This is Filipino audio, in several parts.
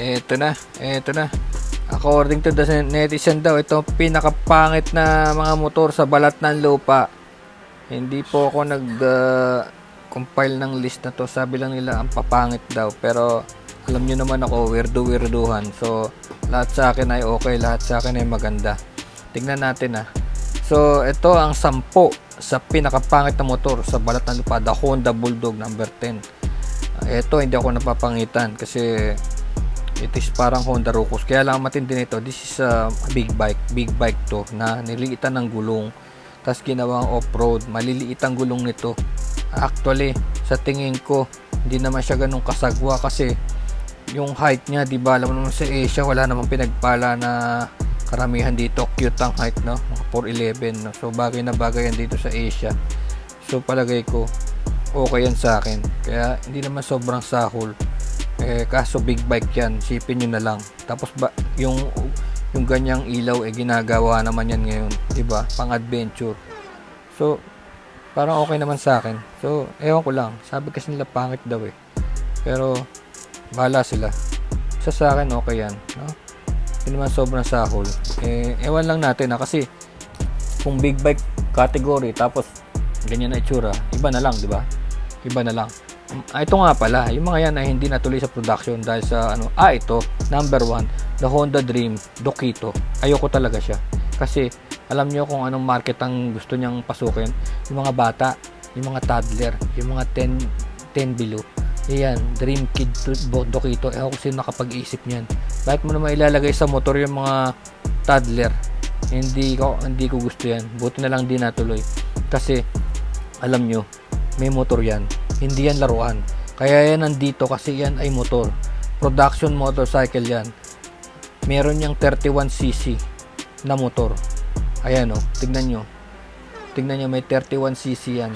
Eto na, eto na. According to the netizen daw, ito ang pinakapangit na mga motor sa balat ng lupa. Hindi po ako nag uh, compile ng list na to. Sabi lang nila ang papangit daw. Pero alam nyo naman ako, weirdo-weirduhan. So, lahat sa akin ay okay, lahat sa akin ay maganda. Tingnan natin ah. So, ito ang sampo sa pinakapangit na motor sa balat ng lupa. The Honda Bulldog number 10. Ito, hindi ako napapangitan kasi it is parang Honda Rucos. Kaya lang matindi nito, this is a big bike. Big bike to na nililiitan ng gulong. Tapos ginawang off-road. Maliliit ang gulong nito. Actually, sa tingin ko, hindi naman siya ganun kasagwa kasi yung height niya, di ba, alam mo naman sa Asia, wala namang pinagpala na karamihan dito. Cute ang height, no? Mga 4'11, no? So, bagay na bagay yan dito sa Asia. So, palagay ko, okay yan sa akin. Kaya, hindi naman sobrang sahol. Eh, kaso big bike yan, sipin nyo na lang. Tapos ba, yung yung ganyang ilaw eh ginagawa naman yan ngayon, 'di ba? Pang-adventure. So, parang okay naman sa akin. So, ewan ko lang. Sabi kasi nila pangit daw eh. Pero bahala sila. Sa sa akin okay yan, no? Hindi naman sobrang sahol. Eh, ewan lang natin na kasi kung big bike category tapos ganyan na itsura, iba na lang, 'di ba? Iba na lang. Ah, ito nga pala, yung mga yan ay hindi natuloy sa production dahil sa ano, ah ito, number one, the Honda Dream Dokito. Ayoko talaga siya. Kasi alam nyo kung anong market ang gusto niyang pasukin. Yung mga bata, yung mga toddler, yung mga 10, 10 below. Yan, Dream Kid to- Dokito. Eh ako sino nakapag-isip niyan. Bakit mo naman ilalagay sa motor yung mga toddler? Hindi ko hindi ko gusto yan. Buti na lang di natuloy. Kasi alam nyo, may motor yan. Hindi yan laruan. Kaya yan nandito kasi yan ay motor. Production motorcycle yan. Meron niyang 31cc na motor. Ayan o, tignan nyo. Tignan nyo, may 31cc yan.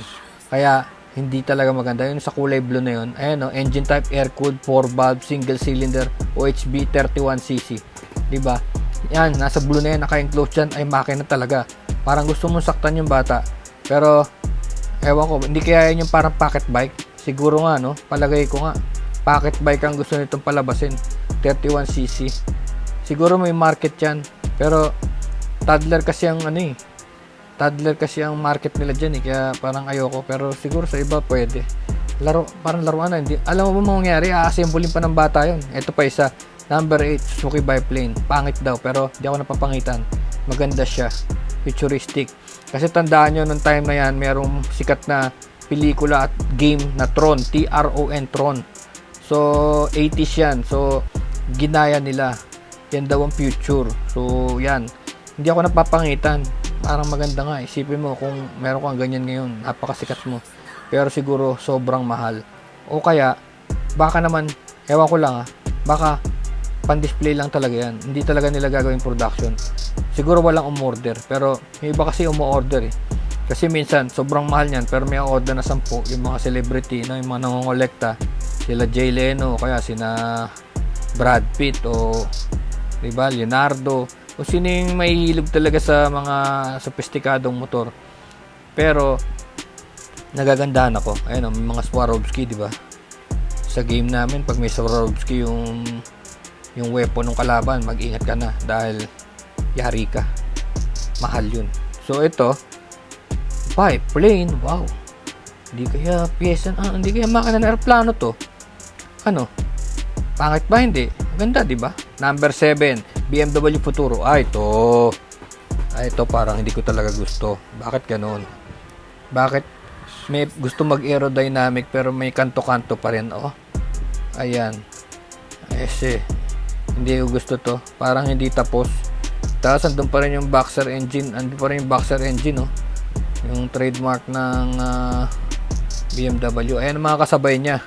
Kaya, hindi talaga maganda. Yun sa kulay blue na yun. Ayan o, engine type air-cooled 4 valve single cylinder OHB 31cc. Diba? Yan, nasa blue na yan, naka-enclose yan, ay makina talaga. Parang gusto mong saktan yung bata. Pero, ewan ko, hindi kaya yan yung parang pocket bike. Siguro nga, no? Palagay ko nga. Pocket bike ang gusto nitong palabasin. 31cc. Siguro may market yan. Pero, toddler kasi ang ano eh. Toddler kasi ang market nila dyan eh. Kaya parang ayoko. Pero siguro sa iba pwede. Laro, parang laruan na. Hindi, alam mo ba mangyayari? Aasimbolin pa ng bata yon Ito pa isa. Number 8, Suzuki Biplane. Pangit daw. Pero hindi ako napapangitan. Maganda siya. Futuristic. Kasi tandaan nyo, nung time na yan, merong sikat na pelikula at game na Tron. T-R-O-N, Tron. So, 80s yan. So, ginaya nila. Yan daw ang future. So, yan. Hindi ako napapangitan. Parang maganda nga. Isipin mo kung meron kang ganyan ngayon. Napakasikat mo. Pero siguro sobrang mahal. O kaya, baka naman, ewan ko lang ah, baka pan-display lang talaga yan. Hindi talaga nila gagawin production. Siguro walang umorder. Pero yung iba kasi umu-order eh. Kasi minsan, sobrang mahal niyan. Pero may order na 10. Yung mga celebrity, no? yung mga nangongolekta. Sila Jay Leno, kaya sina Brad Pitt o diba, Leonardo. O sino yung may hilog talaga sa mga sophisticadong motor. Pero, nagagandahan ako. Ayun, may mga Swarovski, di ba? Sa game namin, pag may Swarovski yung yung weapon ng kalaban, mag-ingat ka na dahil yari ka. Mahal yun. So, ito, biplane, wow. Hindi kaya pyesa, ah, hindi kaya makina ng aeroplano to. Ano? Pangit ba? Hindi. Ganda, di ba? Number 7, BMW Futuro. Ah, ito. Ah, ito parang hindi ko talaga gusto. Bakit ganun? Bakit may gusto mag-aerodynamic pero may kanto-kanto pa rin, oh. Ayan. Ese. Hindi ko gusto to. Parang hindi tapos. Tapos andun pa rin yung boxer engine. Andun pa rin yung boxer engine, oh. Yung trademark ng ah, BMW. Ayan ang mga kasabay niya.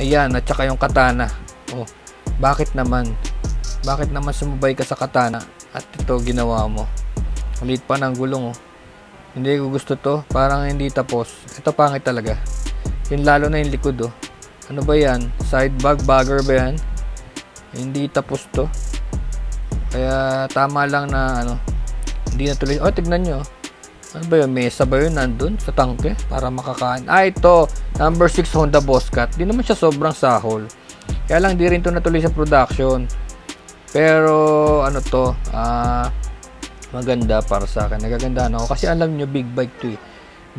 Ayan, at saka yung katana. Oh, bakit naman? Bakit naman sumubay ka sa katana at ito ginawa mo? Ulit pa ng gulong, oh. Hindi ko gusto to. Parang hindi tapos. Ito pangit talaga. Yung lalo na yung likod, oh. Ano ba yan? Side bag, bagger ba yan? Hindi tapos to. Kaya tama lang na ano. Hindi na tuloy. Oh, tignan nyo. Ano ba yun? Mesa ba yun nandun sa tangke para makakain? Ah, ito. Number 6 Honda Bosscat. Di naman siya sobrang sahol. Kaya lang di rin to natuloy sa production. Pero ano to, ah maganda para sa akin. Nagaganda ako kasi alam nyo big bike to eh.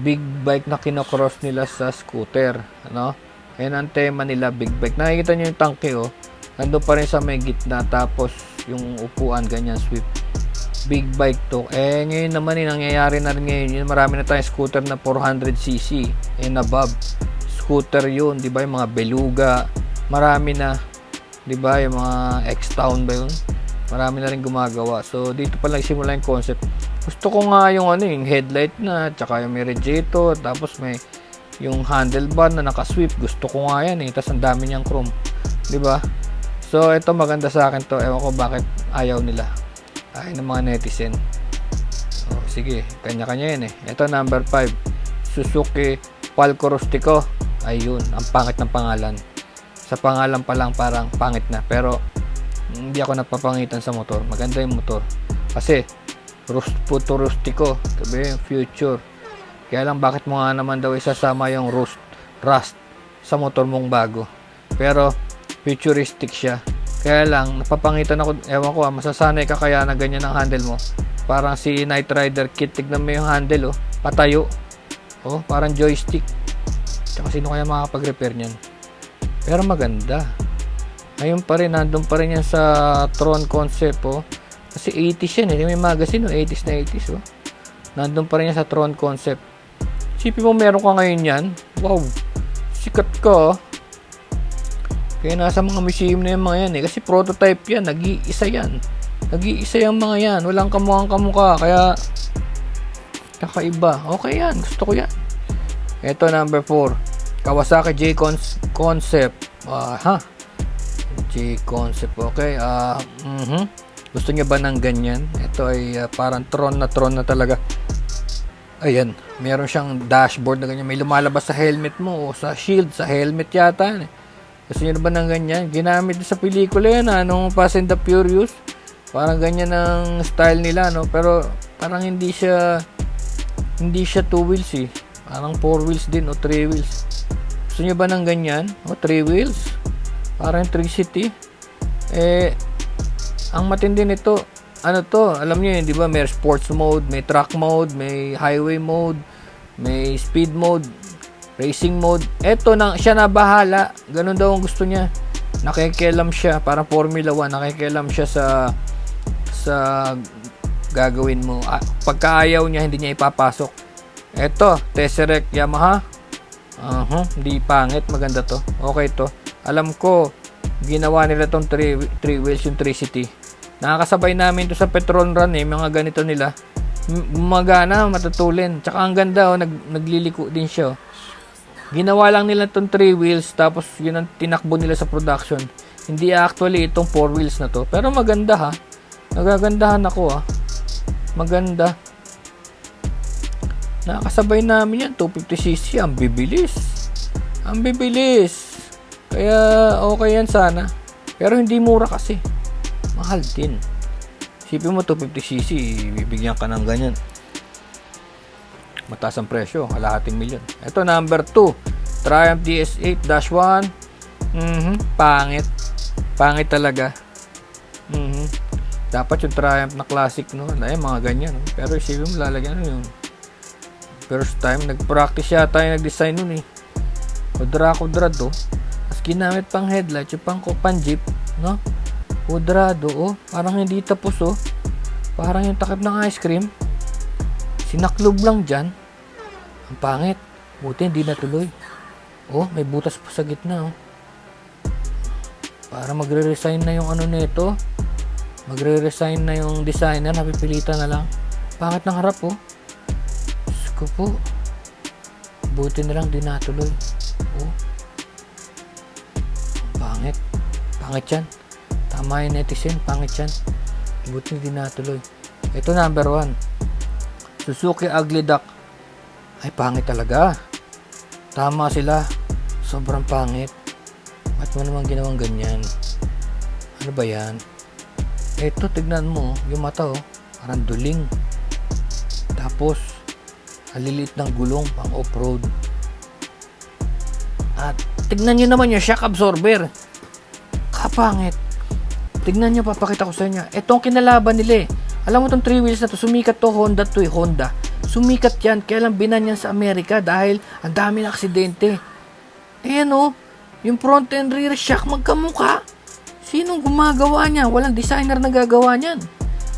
Big bike na kinocross nila sa scooter, ano? Yan ang tema nila, big bike. Nakikita nyo yung tangke oh. Nandun pa rin sa may gitna tapos yung upuan ganyan swift. Big bike to. Eh ngayon naman eh, nangyayari na rin ngayon. Yun, marami na tayong scooter na 400cc and above. Scooter yun, di ba? Yung mga beluga. Marami na. Di ba? Yung mga X-Town ba yun? Marami na rin gumagawa. So, dito pa lang simula yung concept. Gusto ko nga yung ano, yung headlight na, tsaka yung may radiator, tapos may yung handlebar na naka-sweep. Gusto ko nga yan eh. Tapos ang dami niyang chrome. Di ba? So, ito maganda sa akin to. Ewan ko bakit ayaw nila. Ay, ng mga netizen. Oh, sige, kanya-kanya yan eh. Ito number 5. Suzuki Falco Rustico. Ayun, ang pangit ng pangalan. Sa pangalan pa lang parang pangit na. Pero, hindi ako napapangitan sa motor. Maganda yung motor. Kasi, rust puto rustico. Sabi future. Kaya lang, bakit mo nga naman daw isasama yung rust, rust sa motor mong bago. Pero, futuristic siya. Kaya lang, napapangitan ako, ewan ko ah, masasanay ka kaya na ganyan ang handle mo. Parang si Knight Rider Kit, tignan mo yung handle oh, patayo. Oh, parang joystick. Tsaka sino kaya makakapag-repair niyan? Pero maganda. Ngayon pa rin, nandun pa rin yan sa Tron concept oh. Kasi 80s yan eh, may magazine oh, 80s na 80s oh. Nandun pa rin yan sa Tron concept. Sipin mo meron ka ngayon yan. Wow, sikat ka oh. Kaya nasa mga museum na yung mga yan eh. Kasi prototype yan. Nag-iisa yan. Nag-iisa yung mga yan. Walang kamukhang kamukha. Kaya, kakaiba. Okay yan. Gusto ko yan. Ito, number 4. Kawasaki J Concept. Ah, ha? J Concept. Okay. Ah, mhm. Gusto niya ba ng ganyan? Ito ay ah, parang tron na tron na talaga. Ayan. Meron siyang dashboard na ganyan. May lumalabas sa helmet mo o sa shield. Sa helmet yata. eh. Gusto nyo na ba ng ganyan? Ginamit sa pelikula yan, ha? Nung Fast and the Furious. Parang ganyan ang style nila, no? Pero parang hindi siya hindi siya two wheels, eh. Parang four wheels din o three wheels. Gusto nyo ba ng ganyan? O three wheels? Parang 3 city. Eh, ang matindi nito, ano to, alam niyo yun, di ba? May sports mode, may truck mode, may highway mode, may speed mode, racing mode. Eto na siya na bahala. Ganun daw ang gusto niya. Nakikialam siya, parang Formula 1, nakikialam siya sa sa gagawin mo. Ah, pagka ayaw niya, hindi niya ipapasok. Eto, Tesseract Yamaha. Aha, hindi pangit, maganda to. Okay to. Alam ko, ginawa nila tong 3 wheels yung 3 city. Nakakasabay namin to sa Petron Run eh, mga ganito nila. Gumagana, matutulin. Tsaka ang ganda oh, nag, nagliliko din siya oh. Ginawa lang nila tong 3 wheels tapos yun ang tinakbo nila sa production. Hindi actually itong 4 wheels na to. Pero maganda ha. Nagagandahan ako ha. Maganda. Nakakasabay namin yan. 250cc. Ang bibilis. Ang bibilis. Kaya okay yan sana. Pero hindi mura kasi. Mahal din. Sipin mo 250cc. Bibigyan ka ng ganyan mataas ang presyo, kalahating milyon. Ito number 2, Triumph DS8-1. Mhm, pangit. Pangit talaga. Mhm. Dapat yung Triumph na classic no, ay mga ganyan. Pero isipin mo lalagyan ano yung first time nag-practice yata yung nag-design nun eh. Kudra-kudrado. Tapos ginamit pang headlight, yung pang, pang jeep, no? Kudrado, oh. Parang hindi tapos, oh. Parang yung takip ng ice cream. Sinaklob lang dyan. Ang pangit. Buti hindi natuloy. Oh, may butas pa sa gitna. Oh. Para magre-resign na yung ano nito. Magre-resign na yung designer. Napipilitan na lang. Pangit ng harap oh. Diyos ko po. Buti na lang di natuloy. Oh. Ang Pangit. Pangit yan. Tama yung netizen. Pangit yan. Buti di natuloy. Ito number one. Suzuki Ugly Duck. Ay, pangit talaga. Tama sila. Sobrang pangit. Ba't mo naman ginawang ganyan? Ano ba yan? Eto, tignan mo. Yung mata, oh. Parang duling. Tapos, haliliit ng gulong pang off-road. At, tignan nyo naman yung shock absorber. Napakapangit. Tignan nyo, papakita ko sa inyo. Ito ang kinalaban nila eh. Alam mo tong 3 wheels na to, sumikat to Honda to eh, Honda. Sumikat yan, kaya lang binan yan sa Amerika dahil ang dami na aksidente. Ayan oh, yung front and rear shock magkamukha. Sinong gumagawa niya? Walang designer na gagawa niyan.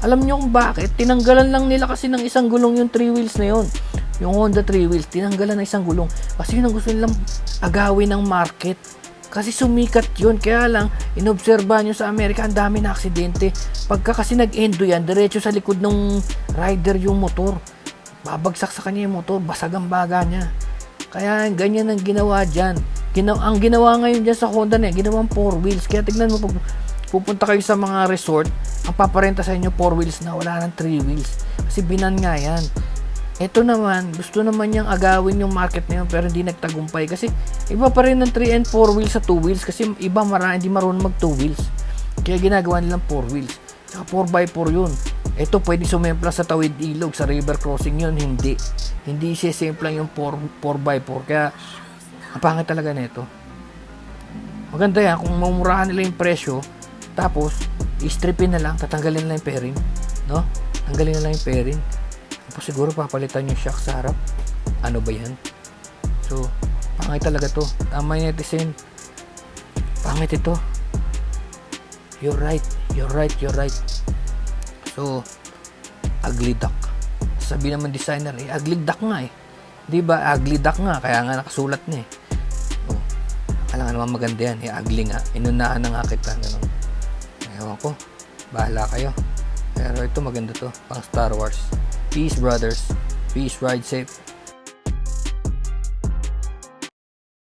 Alam niyo kung bakit? Tinanggalan lang nila kasi ng isang gulong yung 3 wheels na yun. Yung Honda 3 wheels, tinanggalan ng isang gulong. Kasi yun ang gusto nilang agawin ng market. Kasi sumikat yun. Kaya lang, inobserba nyo sa Amerika, ang dami na aksidente. Pagka kasi nag-endo yan, diretso sa likod ng rider yung motor. Babagsak sa kanya yung motor, basag ang baga niya. Kaya ganyan ang ginawa dyan. Ginaw ang ginawa ngayon dyan sa Honda na ginawang 4 wheels. Kaya tignan mo, pag pupunta kayo sa mga resort, ang paparenta sa inyo 4 wheels na wala nang 3 wheels. Kasi binan nga yan. Ito naman, gusto naman niyang agawin yung market na yun pero hindi nagtagumpay kasi iba pa rin ng 3 and 4 wheels sa 2 wheels kasi iba mara, hindi marunong mag 2 wheels. Kaya ginagawa nilang 4 wheels. Saka 4x4 yun. Ito pwede sumempla sa tawid ilog, sa river crossing yun, hindi. Hindi siya simple yung 4, 4x4 kaya ang talaga nito. Maganda yan kung mamurahan nila yung presyo tapos i-stripin na lang, tatanggalin na lang yung pairing, no? Tanggalin na lang yung pairing. Tapos siguro papalitan yung shock sa harap. Ano ba yan? So, pangit talaga to. Tama yung netizen. Pangit ito. You're right. You're right. You're right. So, ugly duck. Sabi naman designer, eh, ugly duck nga eh. Di ba? Ugly duck nga. Kaya nga nakasulat na eh. Oh, akala nga naman maganda yan. Eh, ugly nga. Inunahan na nga kita. Ganun. Ewan ko. Bahala kayo. Pero ito maganda to. Pang Star Wars. Peace brothers. Peace. Ride safe.